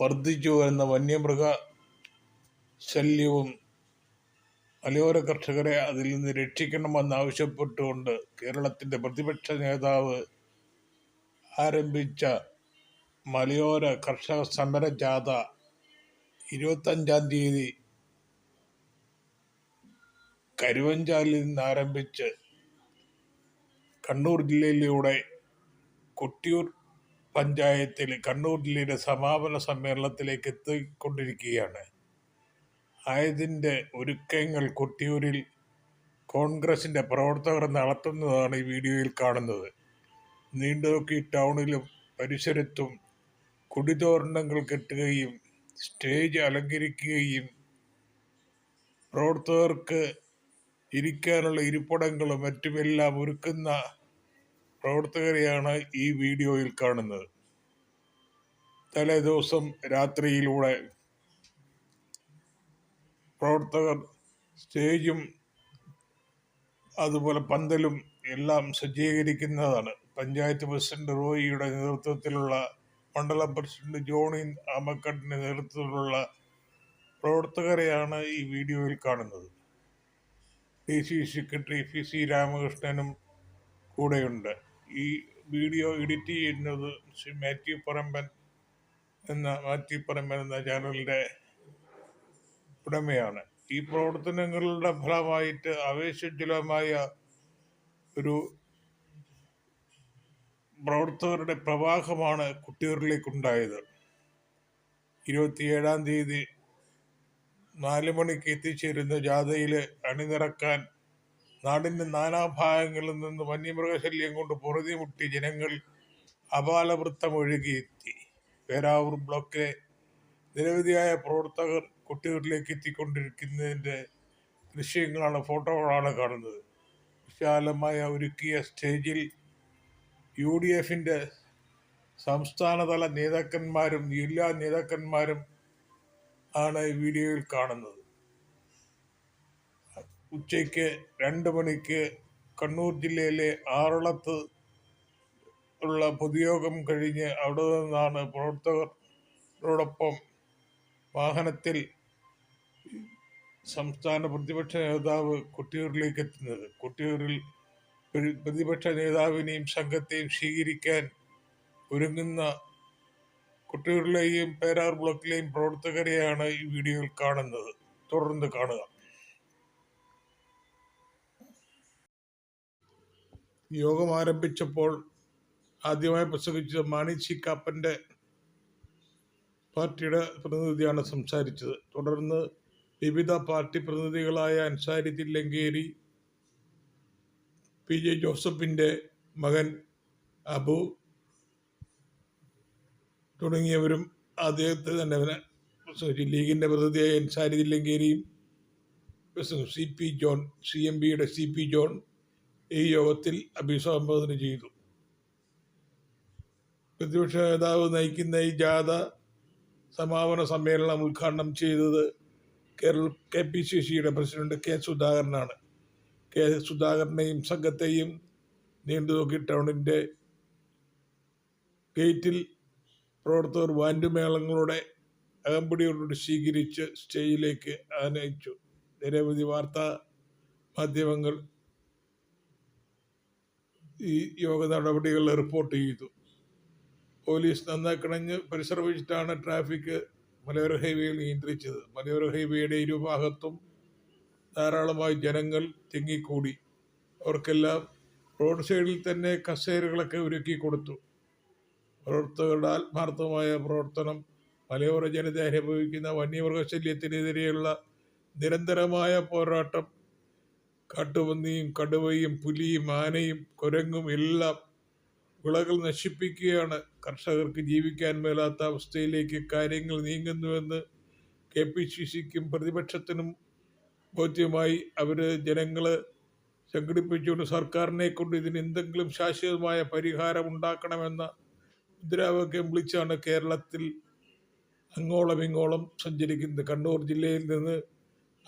വർദ്ധിച്ചു വരുന്ന വന്യമൃഗ ശല്യവും മലയോര കർഷകരെ അതിൽ നിന്ന് രക്ഷിക്കണമെന്നാവശ്യപ്പെട്ടുകൊണ്ട് കേരളത്തിന്റെ പ്രതിപക്ഷ നേതാവ് ആരംഭിച്ച മലയോര കർഷക സമര ജാഥ ഇരുപത്തഞ്ചാം തീയതി കരുവഞ്ചാലിൽ നിന്ന് ആരംഭിച്ച് കണ്ണൂർ ജില്ലയിലൂടെ കൊട്ടിയൂർ പഞ്ചായത്തിൽ കണ്ണൂർ ജില്ലയുടെ സമാപന സമ്മേളനത്തിലേക്ക് എത്തിക്കൊണ്ടിരിക്കുകയാണ്. ആയതിന്റെ ഒരുക്കങ്ങൾ കൊട്ടിയൂരിൽ കോൺഗ്രസിന്റെ പ്രവർത്തകർ നടത്തുന്നതാണ് ഈ വീഡിയോയിൽ കാണുന്നത്. നീണ്ടുനോക്കി ടൗണിലും പരിസരത്തും കൊടിതോരണങ്ങൾ കെട്ടുകയും സ്റ്റേജ് അലങ്കരിക്കുകയും പ്രവർത്തകർക്ക് ഇരിക്കാനുള്ള ഇരിപ്പിടങ്ങളും മറ്റുമെല്ലാം ഒരുക്കുന്ന പ്രവർത്തകരെയാണ് ഈ വീഡിയോയിൽ കാണുന്നത്. തലേ ദിവസം രാത്രിയിലൂടെ പ്രവർത്തകർ സ്റ്റേജും അതുപോലെ പന്തലും എല്ലാം സജ്ജീകരിക്കുന്നതാണ്. പഞ്ചായത്ത് പ്രസിഡന്റ് റോയിയുടെ നേതൃത്വത്തിലുള്ള മണ്ഡലം പ്രസിഡന്റ് ജോണിൻ ആമക്കട്ടിന്റെ നേതൃത്വത്തിലുള്ള പ്രവർത്തകരെയാണ് ഈ വീഡിയോയിൽ കാണുന്നത്. D C secretary P C രാമകൃഷ്ണനും കൂടെയുണ്ട്. ഈ വീഡിയോ എഡിറ്റ് ചെയ്യുന്നത് ശ്രീ മാത്യു പറമ്പൻ എന്ന മാത്യു പറമ്പൻ എന്ന ചാനലിന്റെ ഉടമയാണ്. ഈ പ്രവർത്തനങ്ങളുടെ ഫലമായിട്ട് ആവേശജ്വലമായ ഒരു പ്രവർത്തകരുടെ പ്രവാഹമാണ് കുട്ടികളിലേക്കുണ്ടായത് ഇരുപത്തിയേഴാം തീയതി നാല് മണിക്ക് എത്തിച്ചേരുന്ന ജാഥയിൽ അണിനിറക്കാൻ നാടിന്റെ നാനാഭാഗങ്ങളിൽ നിന്ന് വന്യമൃഗശല്യം കൊണ്ട് പൊറുതിമുട്ടി ജനങ്ങൾ അപാലവൃത്തം ഒഴുകിയെത്തി പേരാവൂർ ബ്ലോക്കിലെ നിരവധിയായ പ്രവർത്തകർ കുട്ടികളിലേക്ക് എത്തിക്കൊണ്ടിരിക്കുന്നതിന്റെ ദൃശ്യങ്ങളാണ് ഫോട്ടോകളാണ് കാണുന്നത്. വിശാലമായ ഒരുക്കിയ സ്റ്റേജിൽ യു ഡി എഫിന്റെ സംസ്ഥാനതല നേതാക്കന്മാരും ജില്ലാ നേതാക്കന്മാരും ആണ് ഈ വീഡിയോയിൽ കാണുന്നത്. ഉച്ചയ്ക്ക് രണ്ട് മണിക്ക് കണ്ണൂർ ജില്ലയിലെ ആറളത്ത് ഉള്ള പൊതുയോഗം കഴിഞ്ഞ് അവിടെ നിന്നാണ് പ്രവർത്തകരോടൊപ്പം വാഹനത്തിൽ സംസ്ഥാന പ്രതിപക്ഷ നേതാവ് കൊട്ടിയൂരിലേക്ക് എത്തുന്നത്. കൊട്ടിയൂരിൽ പ്രതിപക്ഷ നേതാവിനെയും സംഘത്തെയും സ്വീകരിക്കാൻ ഒരുങ്ങുന്ന കൊട്ടിയൂരിലെയും പേരാർ ബ്ലോക്കിലെയും പ്രവർത്തകരെയാണ് ഈ വീഡിയോയിൽ കാണുന്നത്. തുടർന്ന് കാണുക. യോഗം ആരംഭിച്ചപ്പോൾ ആദ്യമായി പ്രസംഗിച്ചത് മാണി സി കാപ്പന്റെ പാർട്ടിയുടെ പ്രതിനിധിയാണ് സംസാരിച്ചത്. തുടർന്ന് വിവിധ പാർട്ടി പ്രതിനിധികളായ അൻസാരി തില്ലങ്കേരി പി ജെ ജോസഫിന്റെ മകൻ അബു തുടങ്ങിയവരും അദ്ദേഹത്തെ തന്നെ പ്രസംഗിച്ചു. ലീഗിന്റെ പ്രതിനിധിയായ അൻസാരി തില്ലങ്കേരിയും പ്രസംഗം C P John C M ബിയുടെ സി പി ജോൺ ഈ യോഗത്തിൽ അഭിസംബോധന ചെയ്തു. പ്രതിപക്ഷ നേതാവ് നയിക്കുന്ന ഈ ജാഥ സമാപന സമ്മേളനം ഉദ്ഘാടനം ചെയ്തത് കേരള കെ പി സി സിയുടെ പ്രസിഡന്റ് കെ സുധാകരനാണ്. കെ സുധാകരനെയും സംഘത്തെയും നീണ്ടു നോക്കി ടൗണിന്റെ ഗേറ്റിൽ പ്രവർത്തകർ വാൻഡുമേളങ്ങളുടെ അകമ്പടിയോടുകൂടി സ്വീകരിച്ച് സ്റ്റേജിലേക്ക് ആനയിച്ചു നിരവധി വാർത്താ മാധ്യമങ്ങൾ ഈ യോഗ നടപടികൾ റിപ്പോർട്ട് ചെയ്തു. പോലീസ് നന്നാക്കിണഞ്ഞ് പരിശ്രമിച്ചിട്ടാണ് ട്രാഫിക് മലയോര ഹൈവേയിൽ നിയന്ത്രിച്ചത്. മലയോര ഹൈവേയുടെ ഇരുഭാഗത്തും ധാരാളമായി ജനങ്ങൾ തിങ്ങിക്കൂടി. അവർക്കെല്ലാം റോഡ് സൈഡിൽ തന്നെ കസേരകളൊക്കെ ഒരുക്കി കൊടുത്തു. പ്രവർത്തകരുടെ ആത്മാർത്ഥമായ പ്രവർത്തനം മലയോര ജനത അനുഭവിക്കുന്ന വന്യമൃഗശല്യത്തിനെതിരെയുള്ള നിരന്തരമായ പോരാട്ടം കാട്ടുപന്നിയും കടുവയും പുലിയും ആനയും കുരങ്ങും എല്ലാം വിളകൾ നശിപ്പിക്കുകയാണ്. കർഷകർക്ക് ജീവിക്കാൻ മേലാത്ത അവസ്ഥയിലേക്ക് കാര്യങ്ങൾ നീങ്ങുന്നുവെന്ന് കെ പി സി സിക്കും പ്രതിപക്ഷത്തിനും ബോധ്യമായി അവർ ജനങ്ങൾ സംഘടിപ്പിച്ചുകൊണ്ട് സർക്കാരിനെ കൊണ്ട് ഇതിന് എന്തെങ്കിലും ശാശ്വതമായ പരിഹാരം ഉണ്ടാക്കണമെന്ന മുദ്രാവാക്യം വിളിച്ചാണ് കേരളത്തിൽ അങ്ങോളമിങ്ങോളം സഞ്ചരിക്കുന്നത്. കണ്ണൂർ ജില്ലയിൽ നിന്ന്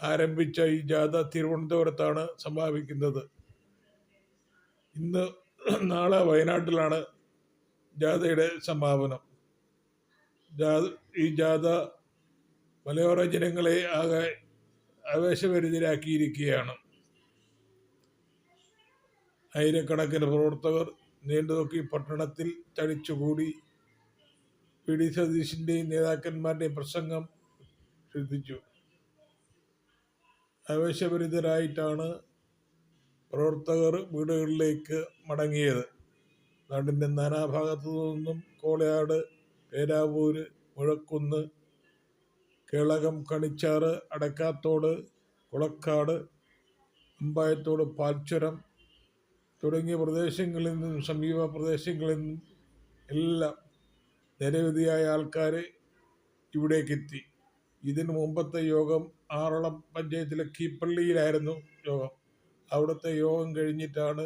ആരംഭിച്ച ഈ ജാഥ തിരുവനന്തപുരത്താണ് സമാപിക്കുന്നത് ഇന്ന് നാളെ വയനാട്ടിലാണ് ജാഥയുടെ സമാപനം. ഈ ജാഥ മലയോര ജനങ്ങളെ ആകെ ആവേശഭരിതരാക്കിയിരിക്കുകയാണ്. ആയിരക്കണക്കിന് പ്രവർത്തകർ നീണ്ടുനോക്കി പട്ടണത്തിൽ തടിച്ചുകൂടി പി. ഡി. സതീശിന്റെയും നേതാക്കന്മാരുടെയും പ്രസംഗം ശ്രദ്ധിച്ചു. ആവേശഭരിതരായിട്ടാണ് പ്രവർത്തകർ വീടുകളിലേക്ക് മടങ്ങിയത്. നാടിന്റെ നാനാഭാഗത്തു നിന്നും കോളയാട് പേരാവൂര് മുഴക്കുന്ന് കേളകം കണിച്ചാറ് അടക്കാത്തോട് കുളക്കാട് അമ്പായത്തോട് പാൽച്ചുരം തുടങ്ങിയ പ്രദേശങ്ങളിൽ നിന്നും സമീപ പ്രദേശങ്ങളിൽ നിന്നും എല്ലാം നിരവധിയായ ആൾക്കാർ ഇവിടേക്കെത്തി. ഇതിനു മുമ്പത്തെ യോഗം ആറളം പഞ്ചായത്തിലെ കീപ്പള്ളിയിലായിരുന്നു യോഗം. അവിടുത്തെ യോഗം കഴിഞ്ഞിട്ടാണ്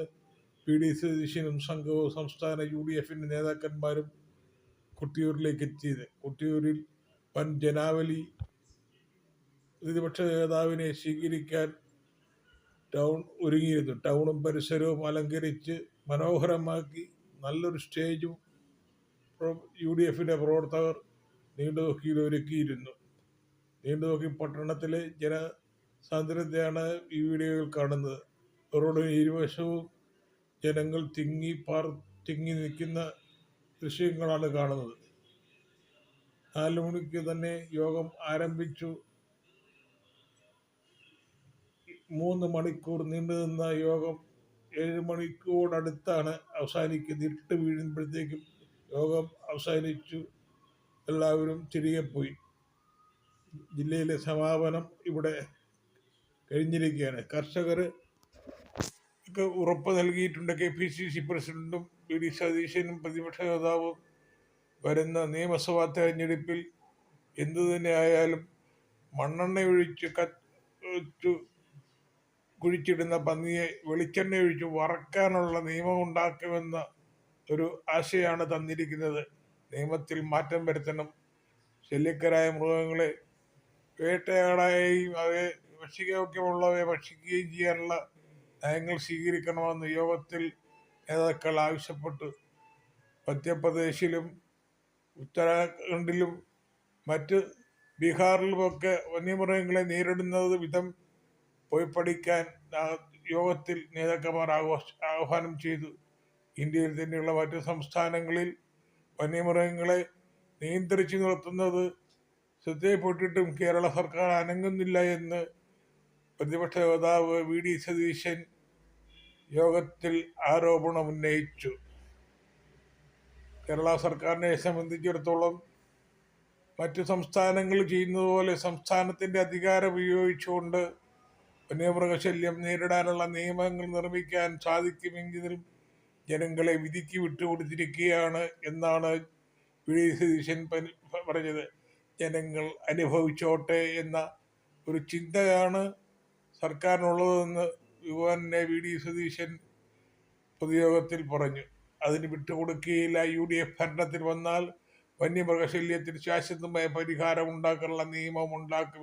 പി ഡി സതീശനും സംഘവും സംസ്ഥാന യു ഡി എഫിന്റെ നേതാക്കന്മാരും കൊട്ടിയൂരിലേക്ക് എത്തിയത്. കൊട്ടിയൂരിൽ വൻ ജനാവലി പ്രതിപക്ഷ നേതാവിനെ സ്വീകരിക്കാൻ ടൗൺ ഒരുങ്ങിയിരുന്നു. ടൗണും പരിസരവും അലങ്കരിച്ച് മനോഹരമാക്കി നല്ലൊരു സ്റ്റേജും യു ഡി എഫിന്റെ പ്രവർത്തകർ നീണ്ടുനോക്കിയിൽ ഒരുക്കിയിരുന്നു നീണ്ടുനോക്കി പട്ടണത്തിലെ ജനസാന്ദ്രതയാണ് ഈ വീഡിയോയിൽ കാണുന്നത്. റോഡിന് ഇരുവശവും ജനങ്ങൾ തിങ്ങി പാർ തിങ്ങി നിൽക്കുന്ന ദൃശ്യങ്ങളാണ് കാണുന്നത്. നാല് മണിക്ക് തന്നെ യോഗം ആരംഭിച്ചു. മൂന്ന് മണിക്കൂർ നീണ്ടു നിന്ന യോഗം ഏഴ് മണിക്കൂറടുത്താണ് അവസാനിക്കുന്നത്. ഇരുട്ട് വീഴുമ്പോഴത്തേക്കും യോഗം അവസാനിച്ചു. എല്ലാവരും തിരികെ പോയി. ജില്ലയിലെ സമാപനം ഇവിടെ കഴിഞ്ഞിരിക്കുകയാണ്. കർഷകർ ഒക്കെ ഉറപ്പ് നൽകിയിട്ടുണ്ട്. കെ പി സി സി പ്രസിഡന്റും വി ഡി സതീശനും പ്രതിപക്ഷ നേതാവും വരുന്ന നിയമസഭാ തെരഞ്ഞെടുപ്പിൽ എന്തു തന്നെ ആയാലും മണ്ണെണ്ണ ഒഴിച്ച് കു കുഴിച്ചിടുന്ന പന്നിയെ വെളിച്ചെണ്ണ ഒഴിച്ച് വറക്കാനുള്ള നിയമം ഉണ്ടാക്കുമെന്ന ഒരു ആശയാണ് തന്നിരിക്കുന്നത്. നിയമത്തിൽ മാറ്റം വരുത്തണം. ശല്യക്കരായ മൃഗങ്ങളെ വേട്ടയാടായും. അവയെ ഭക്ഷിക്കാവുന്നവയെ ഭക്ഷിക്കുകയും ചെയ്യാനുള്ള നയങ്ങൾ സ്വീകരിക്കണമെന്ന് യോഗത്തിൽ നേതാക്കൾ ആവശ്യപ്പെട്ടു. മധ്യപ്രദേശിലും ഉത്തരാഖണ്ഡിലും മറ്റ് ബീഹാറിലുമൊക്കെ വന്യമൃഗങ്ങളെ നേരിടുന്നത് വിധം പോയി പഠിക്കാൻ യോഗത്തിൽ നേതാക്കന്മാർ ആഘോഷ ആഹ്വാനം ചെയ്തു. ഇന്ത്യയിൽ തന്നെയുള്ള മറ്റ് സംസ്ഥാനങ്ങളിൽ വന്യമൃഗങ്ങളെ നിയന്ത്രിച്ചു നിർത്തുന്നത് ശ്രദ്ധയിൽപ്പെട്ടിട്ടും കേരള സർക്കാർ അനങ്ങുന്നില്ല എന്ന് പ്രതിപക്ഷ നേതാവ് വി ഡി സതീശൻ യോഗത്തിൽ ആരോപണം ഉന്നയിച്ചു. കേരള സർക്കാരിനെ സംബന്ധിച്ചിടത്തോളം മറ്റു സംസ്ഥാനങ്ങൾ ചെയ്യുന്നത് പോലെ സംസ്ഥാനത്തിന്റെ അധികാരം ഉപയോഗിച്ചുകൊണ്ട് വന്യമൃഗശല്യം നേരിടാനുള്ള നിയമങ്ങൾ നിർമ്മിക്കാൻ സാധിക്കുമെങ്കിലും ജനങ്ങളെ വിധിക്ക് വിട്ടുകൊടുത്തിരിക്കുകയാണ് എന്നാണ് വി ഡി സതീശൻ പറഞ്ഞത്. ജനങ്ങൾ അനുഭവിച്ചോട്ടെ എന്ന ഒരു ചിന്തയാണ് സർക്കാരിനുള്ളതെന്ന് യുവാനെ വി ഡി സതീശൻ പൊതുയോഗത്തിൽ പറഞ്ഞു. അതിന് വിട്ടുകൊടുക്കുകയില്ല. യു ഡി എഫ് ഭരണത്തിൽ വന്നാൽ വന്യമൃഗശല്യത്തിന് ശാശ്വതമായ പരിഹാരം ഉണ്ടാക്കാനുള്ള നിയമം ഉണ്ടാക്കും